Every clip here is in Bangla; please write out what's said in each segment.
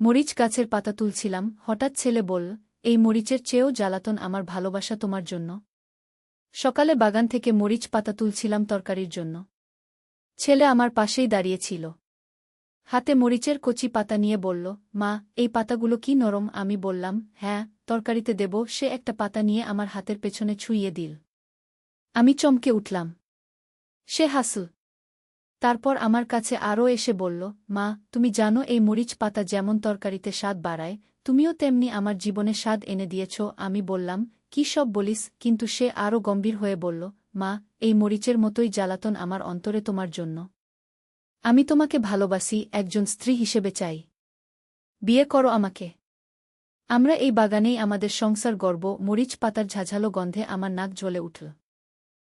মরিচ গাছের পাতা তুলছিলাম, হঠাৎ ছেলে বলল এই মরিচের চেয়েও জ্বালাতন আমার ভালোবাসা তোমার জন্য। সকালে বাগান থেকে মরিচ পাতা তুলছিলাম তরকারির জন্য। ছেলে আমার পাশেই দাঁড়িয়েছিল হাতে মরিচের কচি পাতা নিয়ে বলল, মা, এই পাতাগুলো কি নরম? আমি বললাম হ্যাঁ তরকারিতে দেব, সে একটা পাতা নিয়ে আমার হাতের পেছনে ছুঁইয়ে দিল। আমি চমকে উঠলাম। সে হাসল তারপর আমার কাছে আরও এসে বলল, মা, তুমি জানো এই মরিচ পাতা যেমন তরকারিতে স্বাদ বাড়ায়, তুমিও তেমনি আমার জীবনে স্বাদ এনে দিয়েছ। আমি বললাম, কি সব বলিস? কিন্তু সে আরও গম্ভীর হয়ে বলল, মা, এই মরিচের মতোই জ্বালাতন আমার অন্তরে তোমার জন্য। আমি তোমাকে ভালোবাসি, একজন স্ত্রী হিসেবে চাই। বিয়ে করো আমাকে। আমরা এই বাগানেই আমাদের সংসার গর্ব। মরিচ পাতার ঝাঝালো গন্ধে আমার নাক জ্বলে উঠল।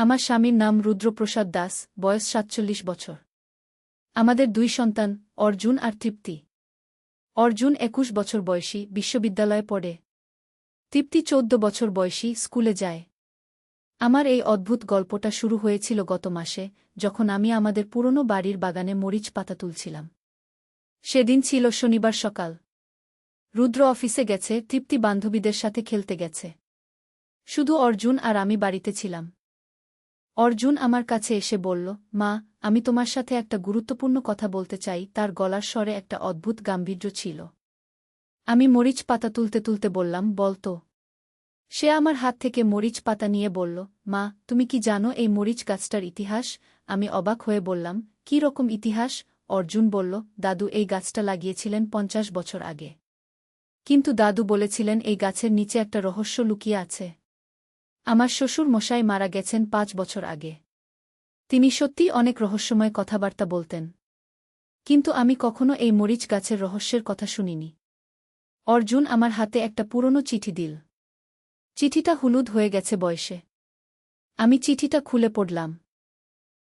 আমার স্বামীর নাম রুদ্রপ্রসাদ দাস, বয়স সাতচল্লিশ বছর। আমাদের দুই সন্তান, অর্জুন আর তৃপ্তি। অর্জুন একুশ বছর বয়সী, বিশ্ববিদ্যালয়ে পড়ে। তৃপ্তি চৌদ্দ বছর বয়সী, স্কুলে যায়। আমার এই অদ্ভুত গল্পটা শুরু হয়েছিল গত মাসে, যখন আমি আমাদের পুরনো বাড়ির বাগানে মরিচ পাতা তুলছিলাম। সেদিন ছিল শনিবার সকাল। রুদ্র অফিসে গেছে, তৃপ্তি বান্ধবীদের সাথে খেলতে গেছে। শুধু অর্জুন আর আমি বাড়িতে ছিলাম। অর্জুন আমার কাছে এসে বলল, মা, আমি তোমার সাথে একটা গুরুত্বপূর্ণ কথা বলতে চাই। তার গলার স্বরে একটা অদ্ভুত গাম্ভীর্য ছিল। আমি মরিচ পাতা তুলতে তুলতে বললাম বলতো সে আমার হাত থেকে মরিচ পাতা নিয়ে বলল, মা, তুমি কি জানো এই মরিচ গাছটার ইতিহাস? আমি অবাক হয়ে বললাম, কি রকম ইতিহাস? অর্জুন বলল, দাদু, এই গাছটা লাগিয়েছিলেন পঞ্চাশ বছর আগে। কিন্তু দাদু বলেছিলেন, এই গাছের নিচে একটা রহস্য লুকিয়ে আছে। আমার শ্বশুর মশাই মারা গেছেন পাঁচ বছর আগে। তিনি সত্যি অনেক রহস্যময় কথাবার্তা বলতেন। কিন্তু আমি কখনো এই মরিচ গাছের রহস্যের কথা শুনিনি। অর্জুন আমার হাতে একটা পুরনো চিঠি দিল। চিঠিটা হলুদ হয়ে গেছে বয়সে। আমি চিঠিটা খুলে পড়লাম।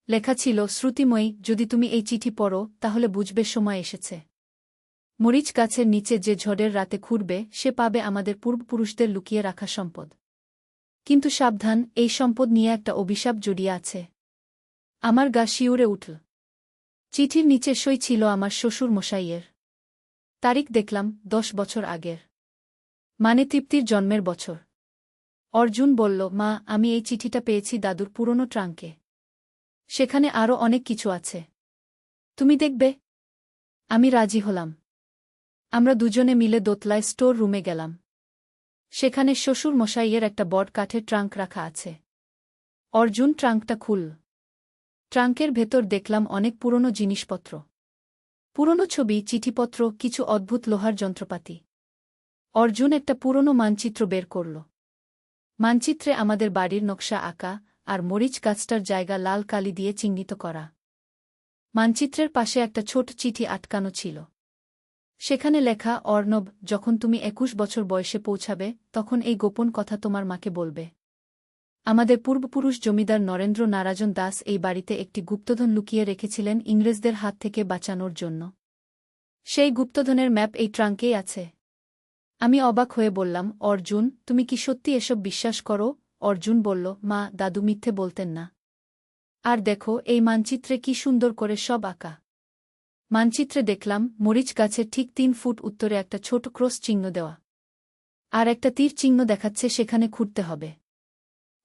লেখা ছিল, শ্রুতিময়ী, যদি তুমি এই চিঠি পড়ো, তাহলে বুঝবে সময় এসেছে। মরিচ গাছের নিচে যে ঝড়ের রাতে খুঁড়বে, সে পাবে আমাদের পূর্বপুরুষদের লুকিয়ে রাখা সম্পদ। কিন্তু সাবধান, এই সম্পদ নিয়ে একটা অভিশাপ জড়িয়ে আছে। আমার গা শিউরে উঠল। চিঠির নিচে সই ছিল আমার শ্বশুর মশাইয়ের। তারিখ দেখলাম, দশ বছর আগের। মানে তৃপ্তির জন্মের বছর। অর্জুন বলল, মা, আমি এই চিঠিটা পেয়েছি দাদুর পুরনো ট্রাঙ্কে। সেখানে আরও অনেক কিছু আছে। তুমি দেখবে। আমি রাজি হলাম। আমরা দুজনে মিলে দোতলায় স্টোর রুমে গেলাম। সেখানে শ্বশুর মশাইয়ের একটা বট কাঠের ট্রাঙ্ক রাখা আছে। অর্জুন ট্রাঙ্কটা খুল। ট্রাঙ্কের ভেতর দেখলাম অনেক পুরনো জিনিসপত্র। পুরনো ছবি, চিঠিপত্র, কিছু অদ্ভুত লোহার যন্ত্রপাতি। অর্জুন একটা পুরনো মানচিত্র বের করল। মানচিত্রে আমাদের বাড়ির নকশা আঁকা আর মরিচ গাছটার জায়গা লাল কালি দিয়ে চিহ্নিত করা। মানচিত্রের পাশে একটা ছোট চিঠি আটকানো ছিল। সেখানে লেখা, অর্ণব, যখন তুমি একুশ বছর বয়সে পৌঁছাবে, তখন এই গোপন কথা তোমার মাকে বলবে। আমাদের পূর্বপুরুষ জমিদার নরেন্দ্র নারাজন দাস এই বাড়িতে একটি গুপ্তধন লুকিয়ে রেখেছিলেন ইংরেজদের হাত থেকে বাঁচানোর জন্য। সেই গুপ্তধনের ম্যাপ এই ট্রাঙ্কেই আছে। আমি অবাক হয়ে বললাম, অর্জুন, তুমি কি সত্যি এসব বিশ্বাস করো? অর্জুন বলল, মা, দাদু মিথ্যে বলতেন না। আর দেখো, এই মানচিত্রে কি সুন্দর করে সব আঁকা। মানচিত্রে দেখলাম মরিচ গাছের ঠিক তিন ফুট উত্তরে একটা ছোট ক্রস চিহ্ন দেওয়া। আর একটা তীর চিহ্ন দেখাচ্ছে সেখানে খুঁড়তে হবে।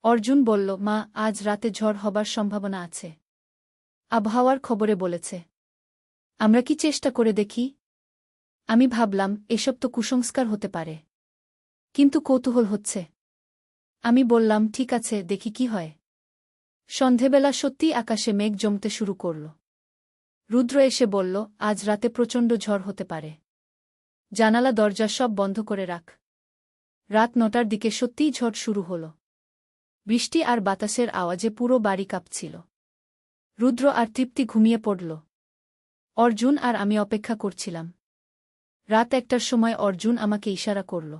অর্জুন বলল, মা, আজ রাতে ঝড় হবার সম্ভাবনা আছে। আবহাওয়ার খবরে বলেছে। আমরা কি চেষ্টা করে দেখি? আমি ভাবলাম, এসব তো কুসংস্কার হতে পারে। কিন্তু কৌতূহল হচ্ছে। আমি বললাম, ঠিক আছে, দেখি কি হয়। সন্ধেবেলা সত্যিই আকাশে মেঘ জমতে শুরু করল। রুদ্র এসে বলল, আজ রাতে প্রচণ্ড ঝড় হতে পারে। জানালা, দরজা সব বন্ধ করে রাখ। রাত নটার দিকে সত্যিই ঝড় শুরু হল। বৃষ্টি আর বাতাসের আওয়াজে পুরো বাড়ি কাঁপছিল। রুদ্র আর তৃপ্তি ঘুমিয়ে পড়ল। অর্জুন আর আমি অপেক্ষা করছিলাম। রাত একটার সময় অর্জুন আমাকে ইশারা করল।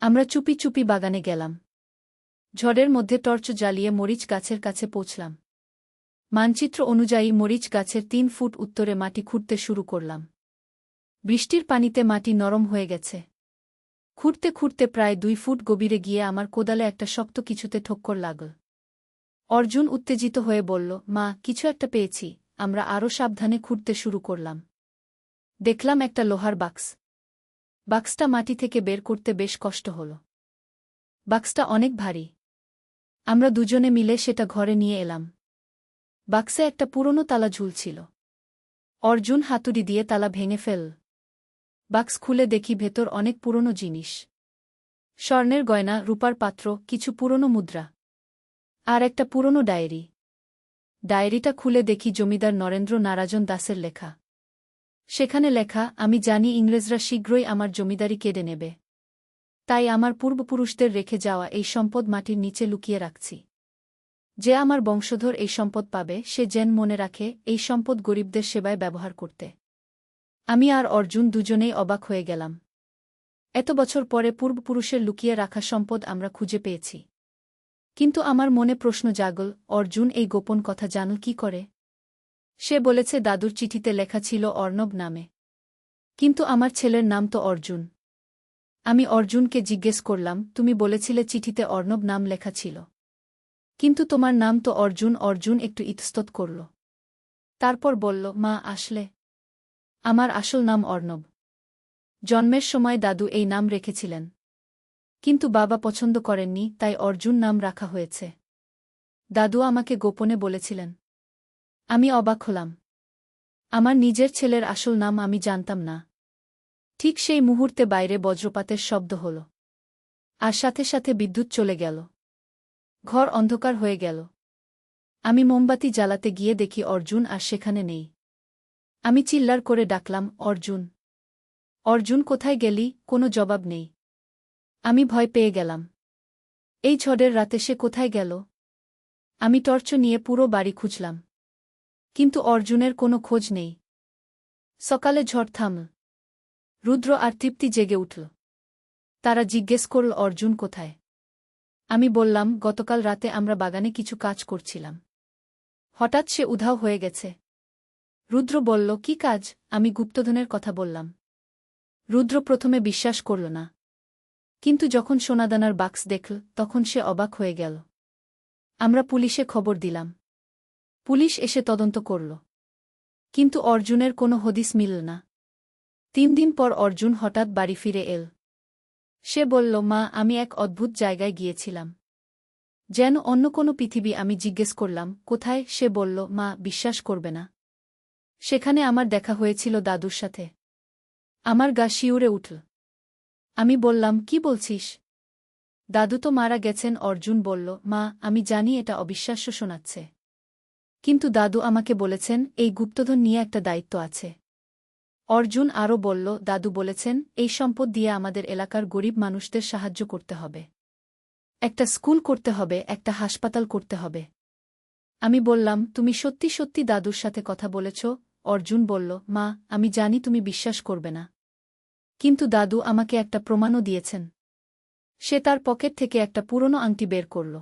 আমরা চুপি চুপি বাগানে গেলাম। ঝড়ের মধ্যে টর্চ জ্বালিয়ে মরিচ গাছের কাছে পৌঁছলাম। মানচিত্র অনুযায়ী মরিচ গাছের তিন ফুট উত্তরে মাটি খুঁড়তে শুরু করলাম। বৃষ্টির পানিতে মাটি নরম হয়ে গেছে। খুঁড়তে খুঁড়তে প্রায় দুই ফুট গভীরে গিয়ে আমার কোদালে একটা শক্ত কিছুতে ঠক্কর লাগল। অর্জুন উত্তেজিত হয়ে বলল, মা, কিছু একটা পেয়েছি, আমরা আরও সাবধানে খুঁড়তে শুরু করলাম। দেখলাম একটা লোহার বাক্স। বাক্সটা মাটি থেকে বের করতে বেশ কষ্ট হল। বাক্সটা অনেক ভারী। আমরা দুজনে মিলে সেটা ঘরে নিয়ে এলাম। বাক্সে একটা পুরনো তালা ঝুলছিল। অর্জুন হাতুড়ি দিয়ে তালা ভেঙে ফেল। বাক্স খুলে দেখি ভেতর অনেক পুরনো জিনিস। স্বর্ণের গয়না, রূপার পাত্র, কিছু পুরনো মুদ্রা। আর একটা পুরনো ডায়েরি। ডায়েরিটা খুলে দেখি জমিদার নরেন্দ্র নারাজন দাসের লেখা। সেখানে লেখা, আমি জানি ইংরেজরা শীঘ্রই আমার জমিদারি কেড়ে নেবে। তাই আমার পূর্বপুরুষদের রেখে যাওয়া এই সম্পদ মাটির নিচে লুকিয়ে রাখছি। যে আমার বংশধর এই সম্পদ পাবে, সে যেন মনে রাখে, এই সম্পদ গরিবদের সেবায় ব্যবহার করতে। আমি আর অর্জুন দুজনেই অবাক হয়ে গেলাম। এত বছর পরে পূর্বপুরুষের লুকিয়ে রাখা সম্পদ আমরা খুঁজে পেয়েছি। কিন্তু আমার মনে প্রশ্ন জাগল, অর্জুন এই গোপন কথা জানল কি করে? সে বলেছে, দাদুর চিঠিতে লেখা ছিল অর্ণব নামে। কিন্তু আমার ছেলের নাম তো অর্জুন। আমি অর্জুনকে জিজ্ঞেস করলাম, তুমি বলেছিলে চিঠিতে অর্ণব নাম লেখা ছিল। কিন্তু তোমার নাম তো অর্জুন অর্জুন একটু ইতস্তত করল। তারপর বলল, মা, আসলে। আমার আসল নাম অর্ণব। জন্মের সময় দাদু এই নাম রেখেছিলেন। কিন্তু বাবা পছন্দ করেননি, তাই অর্জুন নাম রাখা হয়েছে। দাদু আমাকে গোপনে বলেছিলেন। আমি অবাক হলাম। আমার নিজের ছেলের আসল নাম আমি জানতাম না। ঠিক সেই মুহূর্তে বাইরে বজ্রপাতের শব্দ হল। আর সাথে সাথে বিদ্যুৎ চলে গেল। ঘর অন্ধকার হয়ে গেল। আমি মোমবাতি জ্বালাতে গিয়ে দেখি অর্জুন আর সেখানে নেই। আমি চিল্লার করে ডাকলাম, অর্জুন অর্জুন কোথায় গেলি? কোনো জবাব নেই। আমি ভয় পেয়ে গেলাম। এই ঝড়ের রাতে সে কোথায় গেল? আমি টর্চ নিয়ে পুরো বাড়ি খুঁজলাম। কিন্তু অর্জুনের কোনো খোঁজ নেই। সকালে ঝড় থাম রুদ্র আর তৃপ্তি জেগে উঠল। তারা জিজ্ঞেস করল, অর্জুন কোথায়? আমি বললাম, গতকাল রাতে আমরা বাগানে কিছু কাজ করছিলাম। হঠাৎ সে উধাও হয়ে গেছে। রুদ্র বলল, কি কাজ? আমি গুপ্তধনের কথা বললাম। রুদ্র প্রথমে বিশ্বাস করল না। কিন্তু যখন সোনাদানার বাক্স দেখল, তখন সে অবাক হয়ে গেল। আমরা পুলিশে খবর দিলাম। পুলিশ এসে তদন্ত করল। কিন্তু অর্জুনের কোনো হদিস মিলল না। তিন দিন পর অর্জুন হঠাৎ বাড়ি ফিরে এল। সে বলল, মা, আমি এক অদ্ভুত জায়গায় গিয়েছিলাম। যেন অন্য কোনো পৃথিবী আমি জিজ্ঞেস করলাম, কোথায়? সে বলল, মা, বিশ্বাস করবে না। সেখানে আমার দেখা হয়েছিল দাদুর সাথে। আমার গা শিউরে উঠল। আমি বললাম, কি বলছিস? দাদু তো মারা গেছেন, অর্জুন বলল, মা, আমি জানি এটা অবিশ্বাস্য শোনাচ্ছে। কিন্তু দাদু আমাকে বলেছেন, এই গুপ্তধন নিয়ে একটা দায়িত্ব আছে। অর্জুন আরও বলল, দাদু বলেছেন, এই সম্পদ দিয়ে আমাদের এলাকার গরিব মানুষদের সাহায্য করতে হবে। একটা স্কুল করতে হবে, একটা হাসপাতাল করতে হবে। আমি বললাম, তুমি সত্যি সত্যি দাদুর সাথে কথা বলেছ? অর্জুন বলল, মা, আমি জানি তুমি বিশ্বাস করবে না। কিন্তু দাদু আমাকে একটা প্রমাণও দিয়েছেন। সে তার পকেট থেকে একটা পুরনো আংটি বের করল।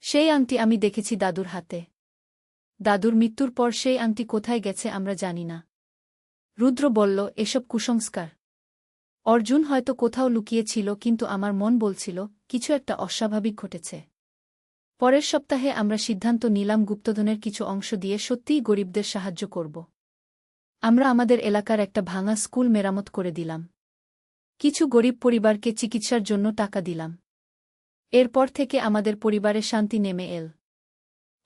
সেই আংটি আমি দেখেছি দাদুর হাতে। দাদুর মৃত্যুর পর সেই আংটি কোথায় গেছে আমরা জানি না। রুদ্র বলল, এসব কুসংস্কার। অর্জুন হয়তো কোথাও লুকিয়েছিল, কিন্তু আমার মন বলছিল, কিছু একটা অস্বাভাবিক ঘটেছে। পরের সপ্তাহে আমরা সিদ্ধান্ত নিলাম গুপ্তধনের কিছু অংশ দিয়ে সত্যিই গরিবদের সাহায্য করব। আমরা আমাদের এলাকার একটা ভাঙা স্কুল মেরামত করে দিলাম। কিছু গরিব পরিবারকে চিকিৎসার জন্য টাকা দিলাম। এরপর থেকে আমাদের পরিবারে শান্তি নেমে এল।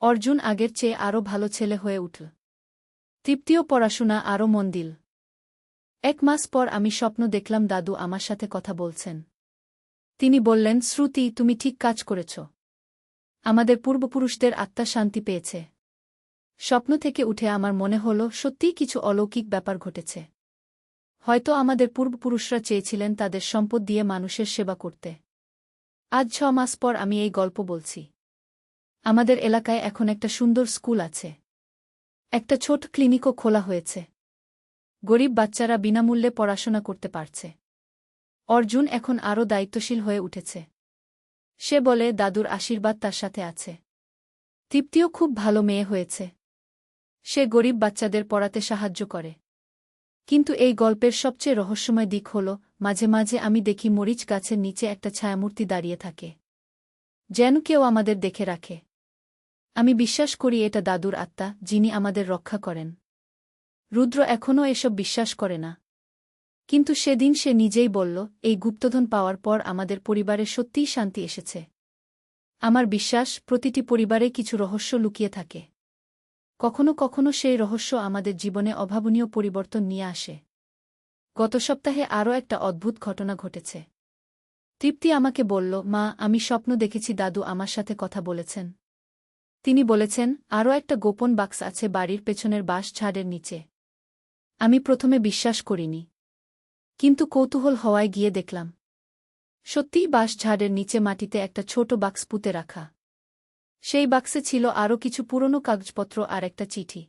অর্জুন আগের চেয়ে আরও ভালো ছেলে হয়ে উঠল। তৃপ্তিও পড়াশোনা আরও মন দিল। এক মাস পর আমি স্বপ্ন দেখলাম দাদু আমার সাথে কথা বলছেন। তিনি বললেন, শ্রুতি, তুমি ঠিক কাজ করেছ। আমাদের পূর্বপুরুষদের আত্মা শান্তি পেয়েছে। স্বপ্ন থেকে উঠে আমার মনে হল, সত্যিই কিছু অলৌকিক ব্যাপার ঘটেছে। হয়তো আমাদের পূর্বপুরুষরা চেয়েছিলেন তাদের সম্পদ দিয়ে মানুষের সেবা করতে। আজ ছ মাস পর আমি এই গল্প বলছি। আমাদের এলাকায় এখন একটা সুন্দর স্কুল আছে। একটা ছোট ক্লিনিকও খোলা হয়েছে। গরিব বাচ্চারা বিনামূল্যে পড়াশোনা করতে পারছে। অর্জুন এখন আরও দায়িত্বশীল হয়ে উঠেছে। সে বলে, দাদুর আশীর্বাদ তার সাথে আছে। তৃপ্তিও খুব ভালো মেয়ে হয়েছে। সে গরিব বাচ্চাদের পড়াতে সাহায্য করে। কিন্তু এই গল্পের সবচেয়ে রহস্যময় দিক হল, মাঝে মাঝে আমি দেখি মরিচ গাছের নিচে একটা ছায়ামূর্তি দাঁড়িয়ে থাকে। যেন কেউ আমাদের দেখে রাখে। আমি বিশ্বাস করি এটা দাদুর আত্মা, যিনি আমাদের রক্ষা করেন। রুদ্র এখনও এসব বিশ্বাস করে না। কিন্তু সেদিন সে নিজেই বলল, এই গুপ্তধন পাওয়ার পর আমাদের পরিবারে সত্যিই শান্তি এসেছে। আমার বিশ্বাস, প্রতিটি পরিবারে কিছু রহস্য লুকিয়ে থাকে। কখনো কখনো সেই রহস্য আমাদের জীবনে অভাবনীয় পরিবর্তন নিয়ে আসে। গত সপ্তাহে আরও একটা অদ্ভুত ঘটনা ঘটেছে। তৃপ্তি আমাকে বলল, মা, আমি স্বপ্ন দেখেছি দাদু আমার সাথে কথা বলেছেন। তিনি বলেছেন, আরও একটা গোপন বাক্স আছে বাড়ির পেছনের বাঁশ ঝাড়ের নিচে। আমি প্রথমে বিশ্বাস করিনি। কিন্তু কৌতূহল হওয়ায় গিয়ে দেখলাম। সত্যিই বাঁশ ঝাড়ের নিচে মাটিতে একটা ছোট বাক্স পুঁতে রাখা। সেই বাক্সে ছিল আরও কিছু পুরনো কাগজপত্র আর একটা চিঠি।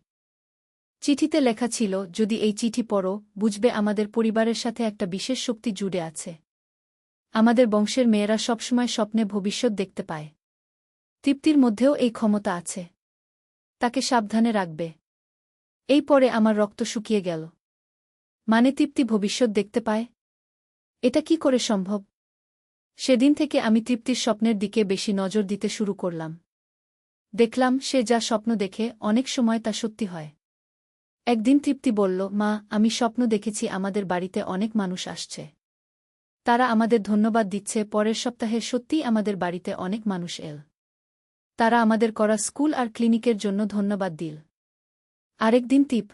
চিঠিতে লেখা ছিল, যদি এই চিঠি পড়ো, বুঝবে আমাদের পরিবারের সাথে একটা বিশেষ শক্তি জুড়ে আছে। আমাদের বংশের মেয়েরা সবসময় স্বপ্নে ভবিষ্যৎ দেখতে পায়। তৃপ্তির মধ্যেও এই ক্ষমতা আছে। তাকে সাবধানে রাখবে। এই পরে আমার রক্ত শুকিয়ে গেল। মানে তৃপ্তি ভবিষ্যৎ দেখতে পায়? এটা কি করে সম্ভব? সেদিন থেকে আমি তৃপ্তির স্বপ্নের দিকে বেশি নজর দিতে শুরু করলাম। দেখলাম সে যা স্বপ্ন দেখে অনেক সময় তা সত্যি হয়। একদিন তৃপ্তি বলল, মা, আমি স্বপ্ন দেখেছি আমাদের বাড়িতে অনেক মানুষ আসছে। তারা আমাদের ধন্যবাদ দিচ্ছে, পরের সপ্তাহে সত্যিই আমাদের বাড়িতে অনেক মানুষ এল। তারা আমাদের করা স্কুল আর ক্লিনিকের জন্য ধন্যবাদ দিল। আরেকদিন তিপ